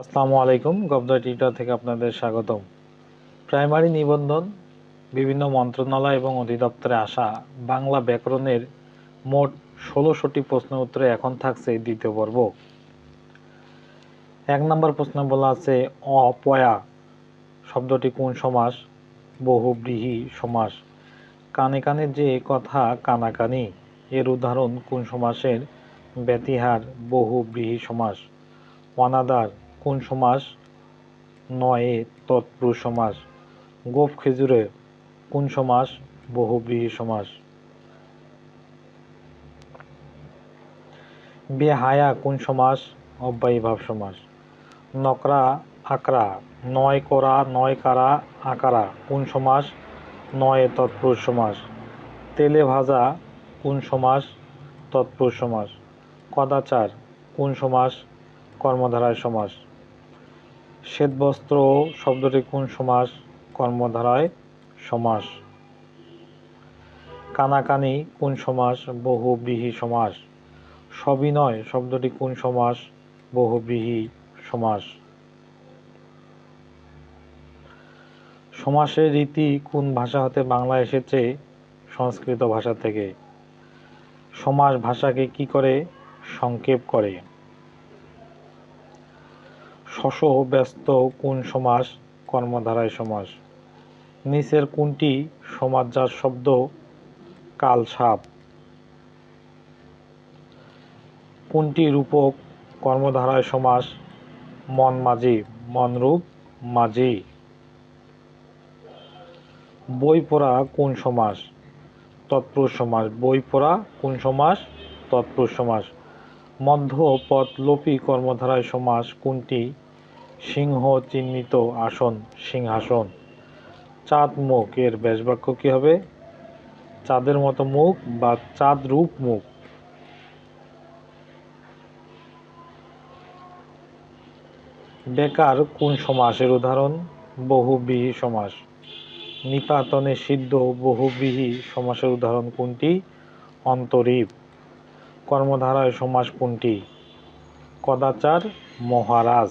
আসসালামু আলাইকুম গবদা টিউটার থেকে আপনাদের স্বাগতম। প্রাইমারি নিবন্ধন, বিভিন্ন মন্ত্রণালয় এবং অধিদপ্তরে আসা বাংলা ব্যাকরণের মোট ষোলোশোটি প্রশ্ন উত্তরে এখন থাকছে দ্বিতীয় পর্ব। এক নম্বর প্রশ্ন বলা আছে, অপয়া শব্দটি কোন সমাস? বহুব্রীহি সমাস। কানে কানে যে কথা কানাকানি, এর উদাহরণ কোন সমাসের? ব্যতিহার, বহুব্রীহি সমাস। অনাদার কোন সমাস? নয়ে তৎপুরুষ সমাস। গোপ খেজুরে কোন সমাস? বহুব্রীহি সমাস। বেহায়া কোন সমাস? অব্যয়ীভাব সমাস। নকরা, আকরা। নয় করা, নয় কারা, আকারা। কোন সমাস? নয়ে তৎপুরুষ সমাস। তেলে ভাজা কোন সমাস? তৎপুরুষ সমাস। কদাচার কোন সমাস? কর্মধারায় সমাস। শ্বেতবস্ত্র শব্দটি কোন সমাস? কর্মধারায় সমাস। কানাকানি কোন সমাস? বহুব্রীহি সমাস। সবিনয় শব্দটি কোন সমাস? বহুব্রীহি সমাস। সমাসের রীতি কোন ভাষা হতে বাংলা এসেছে? সংস্কৃত ভাষা থেকে। সমাস ভাষাকে কি করে? সংক্ষেপ করে। শশ ব্যস্ত কোন সমাস, কর্মধারায় সমাস? নিচের কোনটি সমাজ সমাজজাত শব্দ কাল সাপ? কোনটি রূপক কর্মধারায় সমাস, মন মাঝি মনরূপ মাঝি? বই পড়া কোন সমাস, তৎপুরুষ সমাস? বই পড়া কোন সমাস, তৎপুরুষ সমাস? মধ্য পথলোপী কর্মধারায় সমাস কোনটি? সিংহ চিহ্নিত আসন, সিংহাসন। চাঁদ মুখ এর ব্যাসবাক্য কি হবে? চাঁদের মতো মুখ বা চাঁদ রূপ মুখ? বেকার কোন সমাসের উদাহরণ? বহুব্রীহি সমাস। নিপাতনে সিদ্ধ বহুব্রীহি সমাসের উদাহরণ কোনটি? অন্তরীপ। কর্মধারায় সমাস কোনটি? কদাচার, মহারাজ।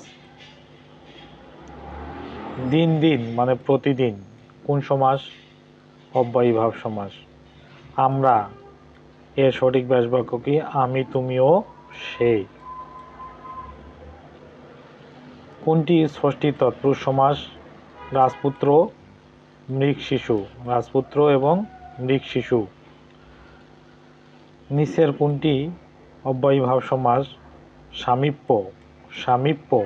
দিন দিন মানে প্রতিদিন, কোন সমাস অব্যয়ীভাব সমাস আমরা এর সঠিক ব্যাসবাক্য কি? আমি, তুমিও সেই। কোনটি ষষ্ঠী তৎপুরুষ সমাস রাজপুত্র মৃগ শিশু রাজপুত্র এবং মৃগ শিশু নিচের কোনটি? অব্যয়ীভাব সমাস সামীপ্য। সামীপ্য।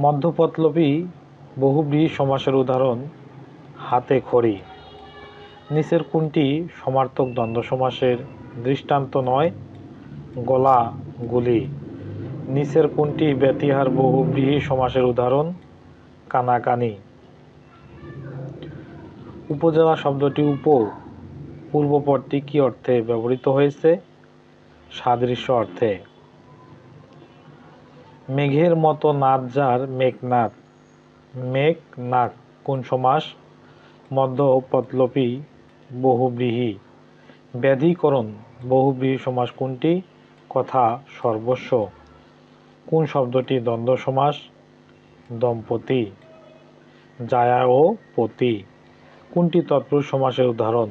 মধ্যপথলোপী বহুব্রীহি সমাসের উদাহরণ, হাতে খড়ি। নিচের কোনটি সমার্থক দ্বন্দ্ব সমাসের দৃষ্টান্ত নয়, গলা গুলি। নিচের কোনটি ব্যতিহার বহুব্রীহি সমাসের উদাহরণ, কানাকানি। উপজেলা শব্দটি উপ পূর্বপরটি কি অর্থে ব্যবহৃত হয়েছে? সাদৃশ্য অর্থে। মেঘের মতো নাচ যার মেঘনাথ মেঘনাথ কোন সমাস? মধ্য পতলপী বহুব্রীহি। ব্যাধিকরণ বহুব্রীহি সমাস কোনটি? কথা সর্বস্ব। কোন শব্দটি দ্বন্দ্ব সমাস? দম্পতি। জায়া ও পতি। কোনটি তৎপুরুষ সমাসের উদাহরণ?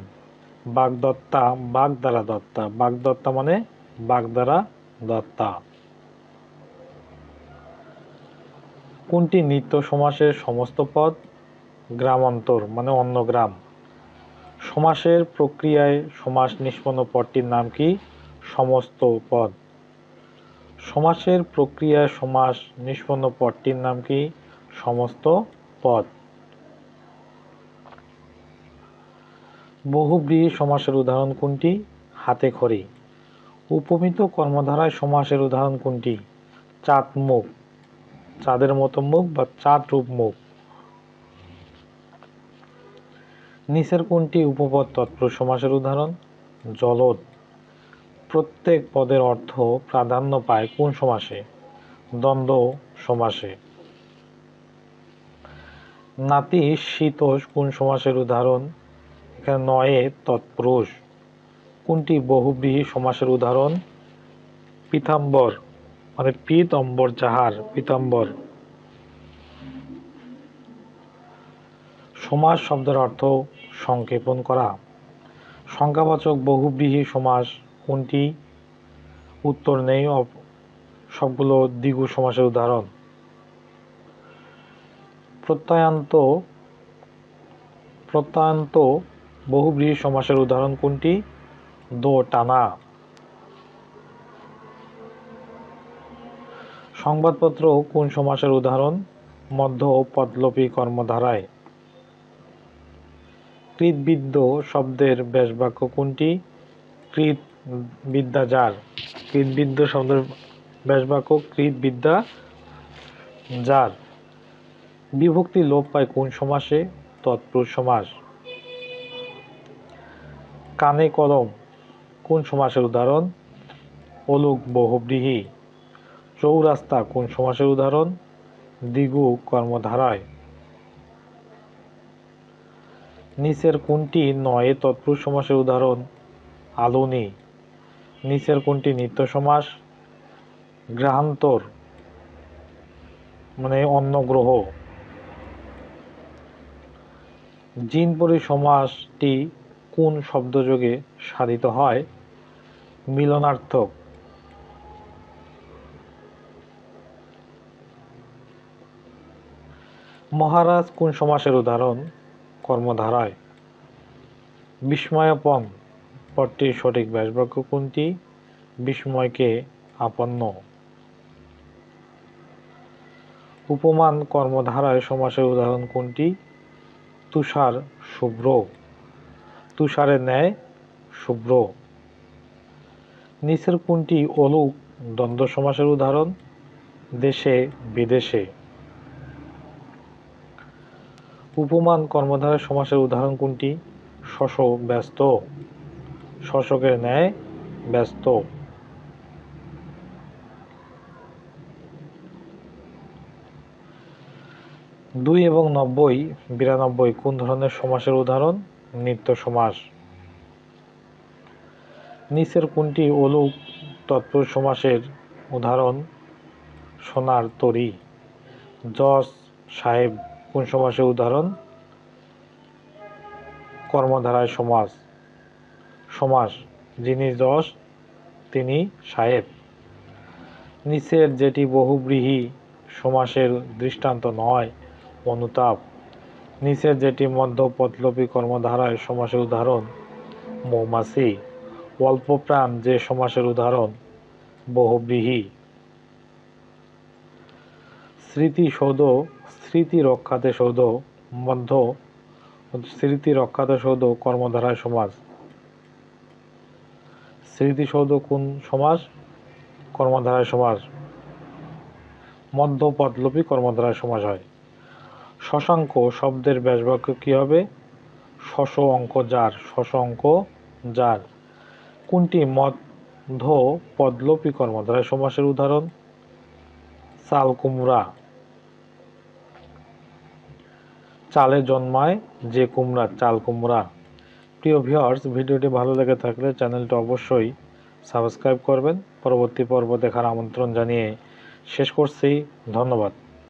বাগদত্তা, বাগদারা দত্তা। বাগদত্তা মানে বাগদারা দত্তা। কোনটি নিত্য সমাসের সমস্ত পদ? গ্রামান্তর মানে অন্য গ্রাম। সমাসের প্রক্রিয়ায় সমাস নিষ্পন্ন পদটির নাম কি? সমস্ত পদ। সমাসের প্রক্রিয়ায় সমাস নিষ্পন্ন পদটির নাম কি? সমস্ত পদ। বহুব্রীহি সমাসের উদাহরণ কোনটি? হাতে খড়ি। উপমিত কর্মধারায় সমাসের উদাহরণ কোনটি? চাঁদ মুখ চাঁদের মতো মুখ বা চাঁদ রূপ মুখ। নিচের কোনটি উপপদ তৎপুরুষ সমাসের উদাহরণ। জলদ। প্রত্যেক পদের অর্থ প্রাধান্য পায় কোন সমাসে? দ্বন্দ্ব সমাসে। নাতি শীতোষ কোন সমাসের উদাহরণ? এখানে নয়ে তৎপুরুষ। কোনটি বহুব্রীহি সমাসের উদাহরণ? পীতাম্বর। মানে পিত অম্বর যাহার, পীতাম্বর। সমাস শব্দের অর্থ সংক্ষেপণ করা। সংখ্যাবাচক বহুব্রীহি সমাস কোনটি? উত্তর নেই সবগুলো দ্বিগু সমাসের উদাহরণ। প্রত্যয়ান্ত প্রত্যয়ান্ত বহুব্রীহি সমাসের উদাহরণ কোনটি? দো টানা। সংবাদপত্র কোন সমাসের উদাহরণ? মধ্য ও পদলোপী কর্মধারায়। কৃতবিদ্য শব্দের ব্যাসবাক্য কোনটি? কৃত বিদ্যা যার? কৃতবিদ্য শব্দের ব্যাসবাক্য কৃত বিদ্যা যার। বিভক্তি লোপ পায় কোন সমাসে? তৎপুরুষ সমাস। কানে কলম কোন সমাসের উদাহরণ? অলুক বহুব্রীহি। চৌরাস্তা কোন সমাসের উদাহরণ? দ্বিগু কর্মধারায়। নিচের কোনটি নয়ে তৎপুরুষ সমাসের উদাহরণ? আলুনি নিচের কোনটি নিত্য সমাস? গ্রহান্তর মানে অন্য গ্রহ। জিনপরি সমাসটি কোন শব্দযোগে সাধিত হয়? মিলনার্থক। মহারাজ কোন সমাসের উদাহরণ? কর্মধারায়। বিস্ময়পন। পদটির সঠিক ব্যাসবাক্য কোনটি? বিস্ময়কে আপন্ন। উপমান কর্মধারায় সমাসের উদাহরণ কোনটি? তুষার শুভ্র। তুষারের ন্যায় শুভ্র। নিচের কোনটি অলুক দ্বন্দ্ব সমাসের উদাহরণ? দেশে বিদেশে। উপমান কর্মধারায় সমাসের উদাহরণ কোনটি? শশ ব্যস্ত। শশকের ন্যায় ব্যস্ত। দুই এবং নব্বই, বিরানব্বই, কোন ধরনের সমাসের উদাহরণ? নিত্য সমাস। নিচের কোনটি অলুক তৎপুরুষ সমাসের উদাহরণ? সোনার তরী। জজ সাহেব কোন সমাসের উদাহরণ? কর্মধারায় সমাস সমাস যিনি যশ, তিনি সাহেব। নিচের যেটি বহুব্রীহি, সমাসের দৃষ্টান্ত নয় অনুতাপ নিচের যেটি মধ্য পদলোপী কর্মধারায় সমাসের উদাহরণ, মৌমাছি। অল্প প্রাণ যে সমাসের উদাহরণ, বহুব্রীহি। স্মৃতিসৌধ স্মৃতি রক্ষাতে সৌধ মধ্য স্মৃতি রক্ষাতে সৌধ কর্মধারায় সমাজ। স্মৃতিসৌধ কোন সমাজ? কর্মধারায় সমাজ। মধ্য পদলোপী কর্মধারায় সমাজ হয়। শশাঙ্ক শব্দের ব্যাসবাক্য কি হবে? শশ অঙ্ক যার শশ অঙ্ক যার। কোনটি মধ্য পদলোপী কর্মধারায় সমাসের উদাহরণ? চাল কুমড়া চালে জন্মায় যে কুমড়া, চাল কুমড়া। প্রিয় ভিউয়ার্স ভিডিওটি ভালো লেগে থাকলে চ্যানেলটি অবশ্যই সাবস্ক্রাইব করবেন। পরবর্তী পর্ব দেখার আমন্ত্রণ জানিয়ে শেষ করছি। ধন্যবাদ।